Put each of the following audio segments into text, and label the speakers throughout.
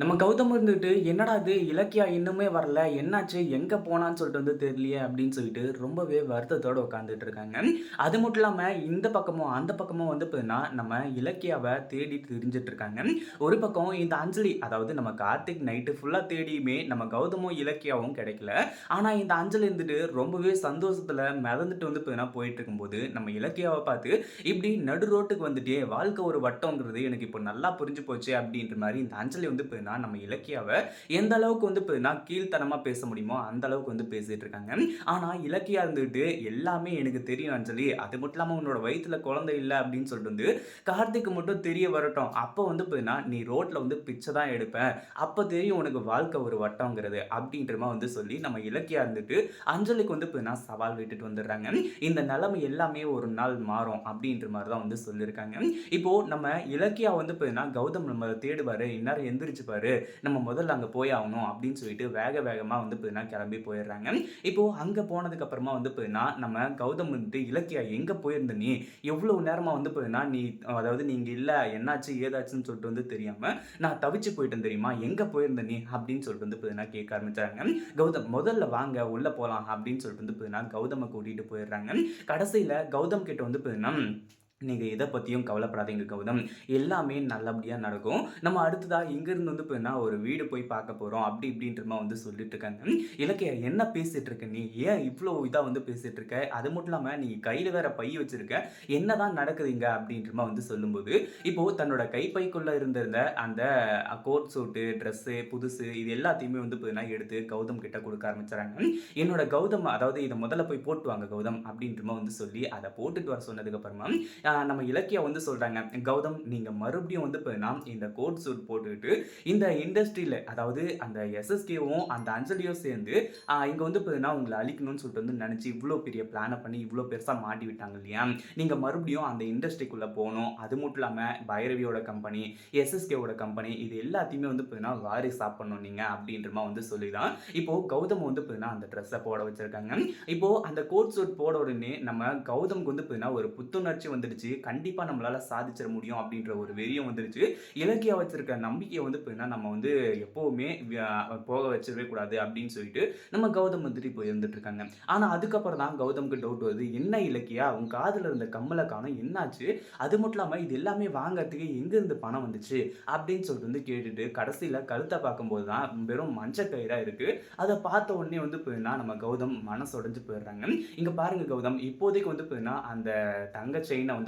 Speaker 1: நம்ம கௌதம் இருந்துட்டு என்னடா இது? இலக்கியா இன்னுமே வரல. என்னாச்சு? எங்கே போனான்னு சொல்லிட்டு வந்து தெரியலையே அப்படின்னு சொல்லிட்டு ரொம்பவே வருத்தத்தோடு உட்காந்துட்டு இருக்காங்க. அது மட்டும் இல்லாமல் இந்த பக்கமும் அந்த பக்கமும் வந்து பார்த்தீங்கன்னா நம்ம இலக்கியாவை தேடி தெரிஞ்சிட்டு இருக்காங்க. ஒரு பக்கம் இந்த அஞ்சலி அதாவது நம்ம கார்த்திக் நைட்டு ஃபுல்லாக தேடியுமே நம்ம கௌதமும் இலக்கியாவும் கிடைக்கல. ஆனால் இந்த அஞ்சலி இருந்துட்டு ரொம்பவே சந்தோஷத்தில் மிதந்துட்டு வந்து பார்த்தீங்கன்னா போயிட்டு இருக்கும்போது நம்ம இலக்கியாவை பார்த்து இப்படி நடு ரோட்டுக்கு வந்துட்டே வாழ்க்கை ஒரு வட்டங்கிறது எனக்கு இப்போ நல்லா புரிஞ்சு போச்சு அப்படின்ற மாதிரி இந்த அஞ்சலி வந்து பார்த்தீங்கன்னா நம்ம இலக்கியாவை எந்த அளவுக்கு வந்து பார்த்தீங்கன்னா கீழ்த்தனமாக பேச முடியுமோ அந்த அளவுக்கு வந்து பேசிட்டு இருக்காங்க. ஆனால் இலக்கியா இருந்துட்டு எல்லாமே எனக்கு தெரியும் அஞ்சலி. அது மட்டும் இல்லாமல் உன்னோட வயிற்றுல குழந்தை இல்லை அப்படின்னு சொல்லிட்டு வந்து கார்த்திக்கு மட்டும் தெரிய வரட்டும். அப்போ வந்து பார்த்தீங்கன்னா நீ ரோட்டில் வந்து பிச்சை தான் எடுப்பேன் அப்போ தெரியும் உனக்கு வாழ்க்கை ஒரு வட்டங்கிறது அப்படின்ற மாதிரி வந்து சொல்லி நம்ம இலக்கியா இருந்துட்டு அஞ்சலிக்கு வந்து பார்த்தீங்கன்னா சவால் விட்டுட்டு வந்துடுறாங்க. இந்த நிலைமை எல்லாமே ஒரு நாள் மாறும் அப்படின்ற மாதிரி தான் வந்து சொல்லியிருக்காங்க. இப்போ நம்ம இலக்கியா வந்து பார்த்தீங்கன்னா கௌதம் நம்ம தேடுவார். இந்நேரம் எந்திரிச்சுப்பார். நம்ம முதல்ல அங்கே போய் ஆகணும் அப்படின்னு சொல்லிட்டு வேக வேகமாக வந்து பார்த்தீங்கன்னா கிளம்பி போயிடுறாங்க. இப்போது அங்கே போனதுக்கப்புறமா வந்து பார்த்தீங்கன்னா நம்ம கௌதம் வந்துட்டு இலக்கியா எங்கே போயிருந்த நீ? எவ்வளோ நேரமாக வந்து பார்த்தீங்கன்னா நீ அதாவது நீங்கள் இல்லை என்னாச்சு ஏதாச்சுன்னு சொல்லிட்டு வந்து தெரியாமல் நான் தவிச்சு போயிட்டேன் தெரியுமா? எங்கே போயிருந்த நீ? அப்படின்னு சொல்லிட்டு வந்து பார்த்தீங்கன்னா கேட்க ஆரம்பிச்சாங்க. கௌதம் முதல்ல வாங்க உள்ளே போகலாம் அப்படின்னு சொல்லிட்டு வந்து பார்த்தீங்கன்னா கௌதமை கூட்டிகிட்டு போயிடுறாங்க. கடைசியில் கௌதம் கிட்ட வந்து பார்த்தீங்கன்னா நீங்கள் எதை பற்றியும் கவலைப்படாதீங்க கௌதம். எல்லாமே நல்லபடியாக நடக்கும். நம்ம அடுத்ததாக இங்கேருந்து வந்து போயின்னா ஒரு வீடு போய் பார்க்க போகிறோம் அப்படி இப்படின்றமா வந்து சொல்லிட்டு இருக்காங்க. இலக்கிய என்ன பேசிகிட்டு இருக்க நீ? ஏன் இவ்வளோ இதாக வந்து பேசிகிட்டு இருக்க? அது மட்டும் இல்லாமல் நீ கையில் வேற பை வச்சுருக்க. என்ன தான் நடக்குதுங்க அப்படின்றமா வந்து சொல்லும்போது இப்போது தன்னோட கைப்பைக்குள்ளே இருந்திருந்த அந்த கோட் சூட்டு ட்ரெஸ்ஸு புதுசு இது எல்லாத்தையுமே வந்து பார்த்தீங்கன்னா எடுத்து கௌதம் கிட்ட கொடுக்க ஆரம்பிச்சுறாங்க. என்னோட கௌதம் அதாவது இதை முதல்ல போய் போட்டு வாங்க கௌதம் அப்படின்றமா வந்து சொல்லி அதை போட்டுட்டு வர சொன்னதுக்கப்புறமா நம்ம இலக்கியா வந்து சொல்கிறாங்க கௌதம் நீங்கள் மறுபடியும் வந்து பார்த்தீங்கன்னா இந்த கோட் சூட் போட்டுக்கிட்டு இந்த இண்டஸ்ட்ரியில் அதாவது அந்த எஸ்எஸ்கேவும் அந்த அஞ்சலியும் சேர்ந்து இங்கே வந்து பார்த்தீங்கன்னா உங்களை அழிக்கணும்னு சொல்லிட்டு வந்து நினச்சி இவ்வளோ பெரிய பிளானை பண்ணி இவ்வளோ பெருசாக மாட்டி விட்டாங்க இல்லையா? நீங்கள் மறுபடியும் அந்த இண்டஸ்ட்ரிக்குள்ளே போகணும். அது மட்டும் இல்லாமல் பைரவியோட கம்பெனி எஸ்எஸ்கேவோட கம்பெனி இது எல்லாத்தையுமே வந்து பார்த்தீங்கன்னா வாரி சாப்பிடணும் நீங்கள் அப்படின்றமா வந்து சொல்லி தான் இப்போது கௌதம் வந்து பார்த்தீங்கன்னா அந்த ட்ரெஸ்ஸை போட வச்சுருக்காங்க. இப்போது அந்த கோட் சூட் போட உடனே நம்ம கௌதம்க்கு வந்து பார்த்தீங்கன்னா ஒரு புத்துணர்ச்சி வந்துடுச்சு. கண்டிப்பாக நம்மளால் சாதிச்சிட முடியும் அப்படின்ற ஒரு வெறியம் வந்துடுச்சு இலக்கியா வச்சிருக்க நம்பிக்கையை வந்து பார்த்தீங்கன்னா நம்ம வந்து எப்போவுமே போக வச்சிடவே கூடாது அப்படின்னு சொல்லிட்டு நம்ம கௌதம் வந்துட்டு இப்போ இருந்துட்டு இருக்காங்க. ஆனால் அதுக்கப்புறம் தான் கௌதம்க்கு டவுட் வருது. என்ன இலக்கியா? அவங்க காதில் இருந்த கம்மலை காணும். என்னாச்சு? அது மட்டும் இல்லாமல் இது எல்லாமே வாங்குறதுக்கு எங்கேருந்து பணம் வந்துச்சு? அப்படின்னு சொல்லிட்டு வந்து கேட்டுட்டு கடைசியில் கழுத்தை பார்க்கும்போது தான் வெறும் மஞ்சள் கயிறாக இருக்குது அதை பார்த்த உடனே வந்து பார்த்தீங்கன்னா நம்ம கௌதம் மனசு உடஞ்சு போயிடுறாங்க. இங்கே பாருங்க கௌதம். இப்போதைக்கு வந்து பார்த்தீங்கன்னா அந்த தங்க செயினை வந்து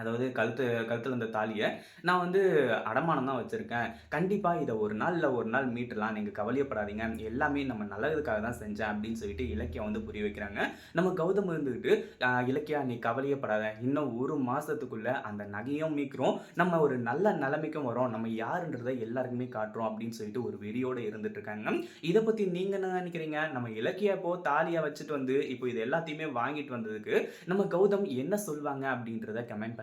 Speaker 1: அதாவது கழுத்து கழுத்தில் இருந்த தாலியை நான் வந்து அடமானம் தான் வச்சுருக்கேன். கண்டிப்பாக இதை ஒரு நாள் இல்லை ஒரு நாள் மீட்டலாம். நீங்கள் கவலையப்படாதீங்க. எல்லாமே நம்ம நல்லதுக்காக தான் செஞ்சேன் அப்படின்னு சொல்லிட்டு இலக்கியம் வந்து புரிய வைக்கிறாங்க. நம்ம கௌதம் இருந்துக்கிட்டு இலக்கியா நீ கவலையப்படாத. இன்னும் ஒரு மாதத்துக்குள்ளே அந்த நகையும் மீக்கிறோம் நம்ம ஒரு நல்ல நிலைமைக்கும் வரோம். நம்ம யாருன்றதை எல்லாருக்குமே காட்டுறோம். அப்படின்னு சொல்லிட்டு ஒரு வெறியோடு இருந்துட்டு இருக்காங்க. இதை பற்றி நீங்கள் என்ன நினைக்கிறீங்க? நம்ம இலக்கியா இப்போ வச்சுட்டு வந்து இப்போ இது எல்லாத்தையுமே வாங்கிட்டு வந்ததுக்கு நம்ம கௌதம் என்ன சொல்லுவாங்க அப்படின்றத கமெண்ட் பண்ணி